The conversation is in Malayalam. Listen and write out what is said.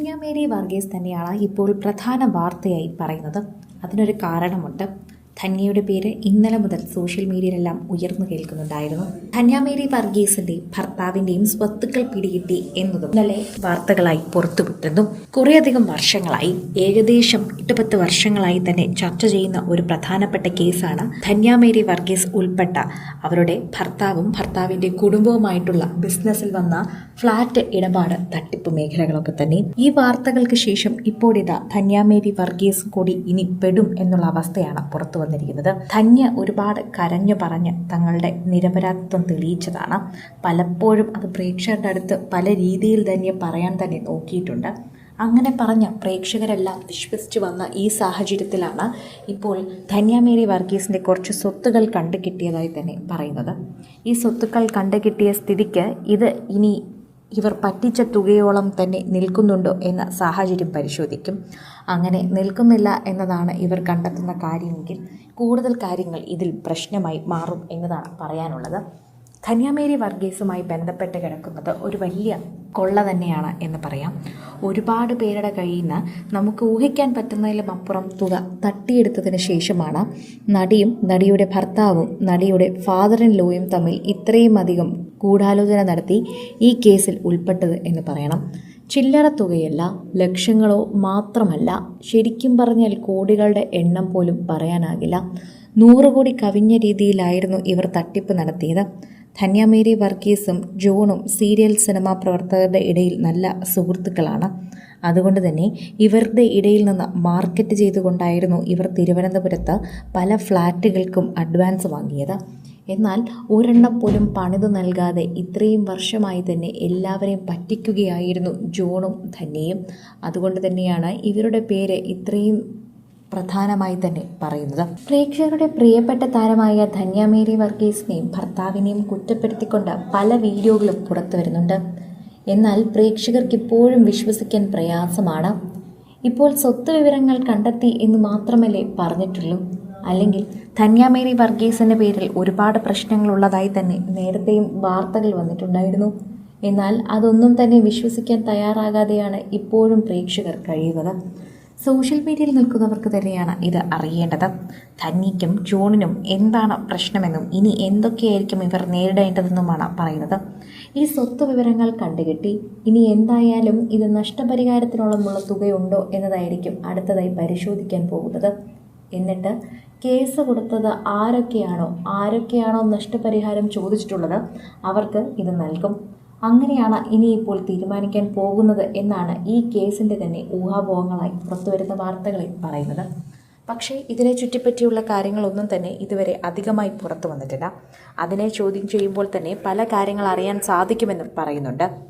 മേരി വർഗീസ് തന്നെയാണ് ഇപ്പോൾ പ്രധാന വാർത്തയായി പറയുന്നത്. അതിനൊരു കാരണമുണ്ട്. ധന്യയുടെ പേര് ഇന്നലെ മുതൽ സോഷ്യൽ മീഡിയയിലെല്ലാം ഉയർന്നു കേൾക്കുന്നുണ്ടായിരുന്നു. ധന്യ മേരി വർഗീസിന്റെ ഭർത്താവിന്റെയും സ്വത്തുക്കൾ പിടികിട്ടി എന്നതും ഇന്നലെ വാർത്തകളായി പുറത്തുവിട്ടതും കുറേയധികം വർഷങ്ങളായി ഏകദേശം എട്ട് പത്ത് വർഷങ്ങളായി തന്നെ ചർച്ച ചെയ്യുന്ന ഒരു പ്രധാനപ്പെട്ട കേസാണ് ധന്യ മേരി വർഗീസ് ഉൾപ്പെട്ട അവരുടെ ഭർത്താവും ഭർത്താവിന്റെ കുടുംബവുമായിട്ടുള്ള ബിസിനസ്സിൽ വന്ന ഫ്ളാറ്റ് ഇടപാട് തട്ടിപ്പ് മേഖലകളൊക്കെ തന്നെ. ഈ വാർത്തകൾക്ക് ശേഷം ഇപ്പോഴിതാ ധന്യാമേരി വർഗീസ് കൂടി ഇനി പെടും എന്നുള്ള അവസ്ഥയാണ് പുറത്തു വന്നിരിക്കുന്നത്. ധന്യ ഒരുപാട് കരഞ്ഞു പറഞ്ഞ് തങ്ങളുടെ നിരപരാധിത്വം തെളിയിച്ചതാണ്. പലപ്പോഴും അത് പ്രേക്ഷകരുടെ അടുത്ത് പല രീതിയിൽ ധന്യ പറയാൻ തന്നെ നോക്കിയിട്ടുണ്ട്. അങ്ങനെ പറഞ്ഞ പ്രേക്ഷകരെല്ലാം വിശ്വസിച്ച് വന്ന ഈ സാഹചര്യത്തിലാണ് ഇപ്പോൾ ധന്യാമേരി വർഗീസിന്റെ കുറച്ച് സ്വത്തുകൾ കണ്ടു കിട്ടിയതായി തന്നെ പറയുന്നത്. ഈ സ്വത്തുക്കൾ കണ്ടു കിട്ടിയ സ്ഥിതിക്ക് ഇത് ഇനി ഇവർ പറ്റിച്ച തുകയോളം തന്നെ നിൽക്കുന്നുണ്ടോ എന്ന സാഹചര്യം പരിശോധിക്കും. അങ്ങനെ നിൽക്കുന്നില്ല എന്നതാണ് ഇവർ കണ്ടെത്തുന്ന കാര്യമെങ്കിൽ കൂടുതൽ കാര്യങ്ങൾ ഇതിൽ പ്രശ്നമായി മാറും എന്നതാണ് പറയാനുള്ളത്. കന്യാമേരി വർഗീസുമായി ബന്ധപ്പെട്ട് കിടക്കുന്നത് ഒരു വലിയ കൊള്ള തന്നെയാണ് എന്ന് പറയാം. ഒരുപാട് പേരുടെ കയ്യിൽ നിന്ന് നമുക്ക് ഊഹിക്കാൻ പറ്റുന്നതിലും അപ്പുറം തുക തട്ടിയെടുത്തതിന് ശേഷമാണ് നടിയും നടിയുടെ ഭർത്താവും നടിയുടെ ഫാദറിൻ ലോയും തമ്മിൽ ഇത്രയും അധികം ഗൂഢാലോചന നടത്തി ഈ കേസിൽ ഉൾപ്പെട്ടത് എന്ന് പറയണം. ചില്ലറ തുകയല്ല ലക്ഷങ്ങളോ മാത്രമല്ല ശരിക്കും പറഞ്ഞാൽ കോടികളുടെ എണ്ണം പോലും പറയാനാകില്ല. നൂറ് കോടി കവിഞ്ഞ രീതിയിലായിരുന്നു ഇവർ തട്ടിപ്പ് നടത്തിയത്. ധന്യമേരി വർഗീസും ജോണും സീരിയൽ സിനിമാ പ്രവർത്തകരുടെ ഇടയിൽ നല്ല സുഹൃത്തുക്കളാണ്. അതുകൊണ്ട് തന്നെ ഇവരുടെ ഇടയിൽ നിന്ന് മാർക്കറ്റ് ചെയ്തുകൊണ്ടായിരുന്നു ഇവർ തിരുവനന്തപുരത്ത് പല ഫ്ലാറ്റുകൾക്കും അഡ്വാൻസ് വാങ്ങിയത്. എന്നാൽ ഒരെണ്ണം പോലും പണിത് നൽകാതെ ഇത്രയും വർഷമായി തന്നെ എല്ലാവരെയും പറ്റിക്കുകയായിരുന്നു ജോണും ധന്യയും. അതുകൊണ്ട് തന്നെയാണ് ഇവരുടെ പേര് ഇത്രയും പ്രധാനമായി തന്നെ പറയുന്നത്. പ്രേക്ഷകരുടെ പ്രിയപ്പെട്ട താരമായ ധന്യ ധന്യാമേരി വർഗീസിനെയും ഭർത്താവിനെയും കുറ്റപ്പെടുത്തിക്കൊണ്ട് പല വീഡിയോകളും പുറത്തു വരുന്നുണ്ട്. എന്നാൽ പ്രേക്ഷകർക്ക് ഇപ്പോഴും വിശ്വസിക്കാൻ പ്രയാസമാണ്. ഇപ്പോൾ സ്വത്ത് വിവരങ്ങൾ കണ്ടെത്തി എന്ന് മാത്രമല്ലേ പറഞ്ഞിട്ടുള്ളൂ. അല്ലെങ്കിൽ ധന്യാമേരി വർഗീസിന്റെ പേരിൽ ഒരുപാട് പ്രശ്നങ്ങളുള്ളതായി തന്നെ നേരത്തെയും വാർത്തകൾ വന്നിട്ടുണ്ടായിരുന്നു. എന്നാൽ അതൊന്നും തന്നെ വിശ്വസിക്കാൻ തയ്യാറാകാതെയാണ് ഇപ്പോഴും പ്രേക്ഷകർ കഴിയുന്നത്. സോഷ്യൽ മീഡിയയിൽ നിൽക്കുന്നവർക്ക് തന്നെയാണ് ഇത് അറിയേണ്ടത്. ധന്യയ്ക്കും ജോണിനും എന്താണ് പ്രശ്നമെന്നും ഇനി എന്തൊക്കെയായിരിക്കും ഇവർ നേരിടേണ്ടതെന്നുമാണ് പറയുന്നത്. ഈ സ്വത്ത് വിവരങ്ങൾ കണ്ടുകിട്ടി ഇനി എന്തായാലും ഇത് നഷ്ടപരിഹാരത്തിനോളമുള്ള തുകയുണ്ടോ എന്നതായിരിക്കും അടുത്തതായി പരിശോധിക്കാൻ പോകുന്നത്. എന്നിട്ട് കേസ് കൊടുത്തത് ആരൊക്കെയാണോ? ആരൊക്കെയാണോ നഷ്ടപരിഹാരം ചോദിച്ചിട്ടുള്ളത്? അവർക്ക് ഇത് നൽകും. അങ്ങനെയാണ് ഇനിയിപ്പോൾ തീരുമാനിക്കാൻ പോകുന്നത് എന്നാണ് ഈ കേസിന്റെ തന്നെ ഊഹാപോഹങ്ങളായി പുറത്തുവരുന്ന വാർത്തകളിൽ പറയുന്നത്. പക്ഷേ ഇതിനെ ചുറ്റിപ്പറ്റിയുള്ള കാര്യങ്ങളൊന്നും തന്നെ ഇതുവരെ അധികമായി പുറത്തു വന്നിട്ടില്ല അതിനെ ചോദ്യം ചെയ്യുമ്പോൾ തന്നെ പല കാര്യങ്ങൾ അറിയാൻ സാധിക്കുമെന്നും പറയുന്നുണ്ട്.